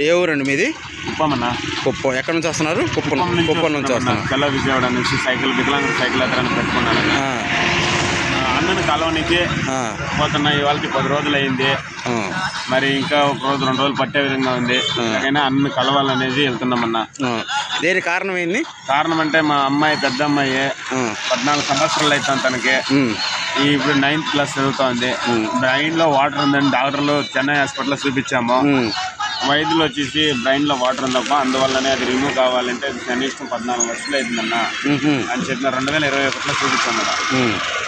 ఏ ఊరండి మీది? కుప్పమన్న కుప్పం ఎక్కడి నుంచి వస్తున్నారు? కుప్పం కుప్పం నుంచి కుప్పం. వస్తున్నారు. తెల్ల విజయవాడ నుంచి సైకిల్ వికలాంగ సైకిల్ యాత్రని పెట్టుకున్నాను ఆ, అన్నను కలవనికి ఆ, పోతున్న ఇవాళకి పది రోజులు అయింది మరి ఇంకా ఒక రోజు రెండు రోజులు పట్టే విధంగా ఉంది. ఎలాగైనా అన్నను కలవాలనేది వెళ్తున్నామన్న. దేని కారణం ఏంది? కారణం అంటే మా అమ్మాయి పెద్ద అమ్మాయి పద్నాలుగు సంవత్సరాలు అవుతాం తనకి. ఇప్పుడు నైన్త్ క్లాస్ చదువుతోంది. బ్రెయిన్లో వాటర్ ఉందని డాక్టర్లు చెన్నై హాస్పిటల్లో చూపించాము. వైద్యులు వచ్చేసి బ్రెయిన్లో వాటర్ ఉందప్ప అందువల్లనే అది రిమూవ్ కావాలంటే కనీసం పద్నాలుగు లక్షలు అవుతుందన్న. ఉహు, అని చెప్పిన రెండు వేల ఇరవై ఒకటిలో చూపించాము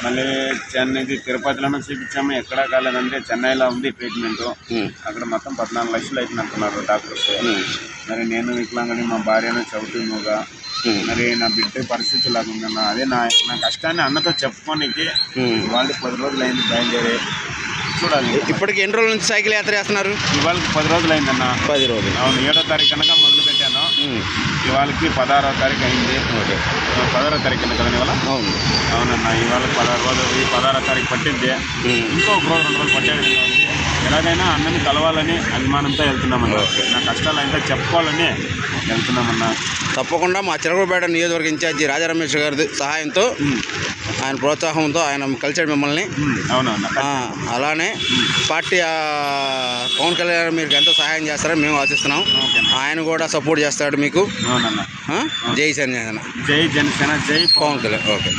మళ్ళీ చెన్నైకి తిరుపతిలోనూ చూపించాము ఎక్కడా కాలేదంటే చెన్నైలో ఉంది ట్రీట్మెంట్ అక్కడ మొత్తం పద్నాలుగు లక్షలు అవుతుంది అంటున్నారు డాక్టర్స్. మరి నేను వికలాంగని మా భార్యను చదువుతున్నగా మరి నా బిడ్డ పరిస్థితి ఇలా ఉందన్న అదే నా నా కష్టాన్ని అన్నతో చెప్పుకోనికి. ఇవాళ పది రోజులు అయింది బయలుదేరి. చూడాలి. ఇప్పటికి ఎన్ని రోజుల నుంచి సైకిల్ యాత్ర చేస్తున్నారు? ఇవాళ పది రోజులు అయిందన్న. పది రోజులు. అవును ఏడో తారీఖు కనుక మొదలు పెట్టాను. ఇవాళకి పదహారో తారీఖు అయింది. ఓకే. పదహారో తారీఖు కదా ఇవాళ? అవును. అవునన్న ఇవాళ పదహారు రోజులు ఈ పదహారో తారీఖు పట్టింది ఇంకో రోజు రెండు రోజులు పట్టే విధంగా ఉంది ఎలాగైనా అన్నని కలవాలని అభిమానంతో వెళ్తున్నామన్న. నా కష్టాలు అయితే చెప్పుకోవాలని వెళ్తున్నామన్నా. తప్పకుండా మా చిరకపేట నియోజకవర్గ ఇన్ఛార్జి రాజా రమేష్ గారి సహాయంతో ఆయన ప్రోత్సాహంతో ఆయన కలిసాడు మిమ్మల్ని. అవునన్నా ఆ, అలానే పార్టీ పవన్ కళ్యాణ్ మీకు ఎంతో సహాయం చేస్తారని మేము ఆశిస్తున్నాం. ఆయన కూడా సపోర్ట్ చేస్తాడు మీకు. అవునన్నా? జై సన్యాసన జై జనసేన జై పవన్ కళ్యాణ్. ఓకే.